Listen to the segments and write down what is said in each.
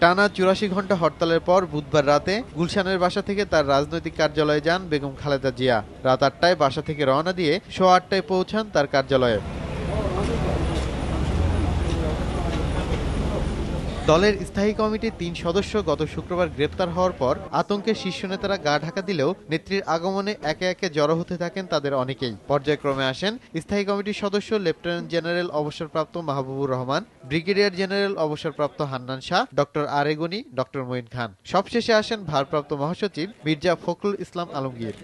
টানা চুরাশি ঘণ্টা হরতালের পর বুধবার রাতে গুলশানের বাসা থেকে তার রাজনৈতিক কার্যালয়ে যান বেগম খালেদা জিয়া। রাত আটটায় বাসা থেকে রওনা দিয়ে সোয়া আটটায় পৌঁছান তার কার্যালয়ে। দলের স্থায়ী কমিটির তিন সদস্য গত শুক্রবার গ্রেপ্তার হওয়ার পর আতঙ্কের শীর্ষ নেতারা গা ঢাকা দিলেও নেত্রীর আগমনে একে একে জড়ো হতে থাকেন তাদের অনেকেই। পর্যায়ক্রমে আসেন স্থায়ী কমিটির সদস্য লেফটেন্যান্ট জেনারেল অবসরপ্রাপ্ত মাহবুবুর রহমান, ব্রিগেডিয়ার জেনারেল অবসরপ্রাপ্ত হান্নান শাহ, ডক্টর আরেগনি, ডক্টর মঈন খান। সবশেষে আসেন ভারপ্রাপ্ত মহাসচিব মির্জা ফখরুল ইসলাম আলমগীর।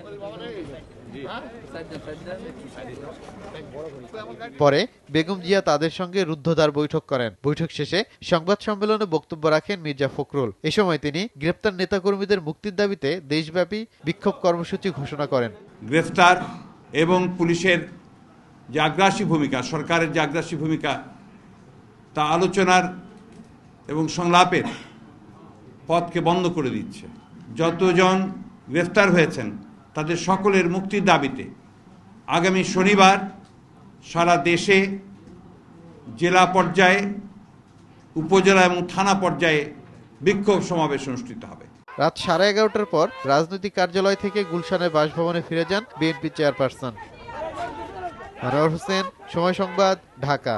পরে বেগম জিয়া তাদের সঙ্গে রুদ্ধদ্বার বৈঠক করেন। বৈঠক শেষে সংবাদ সম্মেলনে বক্তব্য রাখেন মির্জা ফখরুল। এ সময় তিনি গ্রেপ্তার নেতাকর্মীদের মুক্তির দাবিতে দেশব্যাপী বিক্ষোভ কর্মসূচি ঘোষণা করেন। গ্রেফতার এবং পুলিশের যে আগ্রাসী ভূমিকা, সরকারের যে আগ্রাসী ভূমিকা, তা আলোচনার এবং সংলাপের পথকে বন্ধ করে দিচ্ছে। যতজন গ্রেফতার হয়েছেন তাদের সকলের মুক্তির দাবিতে আগামী শনিবার সারা দেশে জেলা পর্যায়ে, উপজেলা এবং থানা পর্যায়ে বিক্ষোভ সমাবেশ অনুষ্ঠিত হবে। রাত সাড়ে এগারোটার পর রাজনৈতিক কার্যালয় থেকে গুলশানের বাসভবনে ফিরে যান বিএনপি চেয়ারপারসন। হোসেন, সময় সংবাদ, ঢাকা।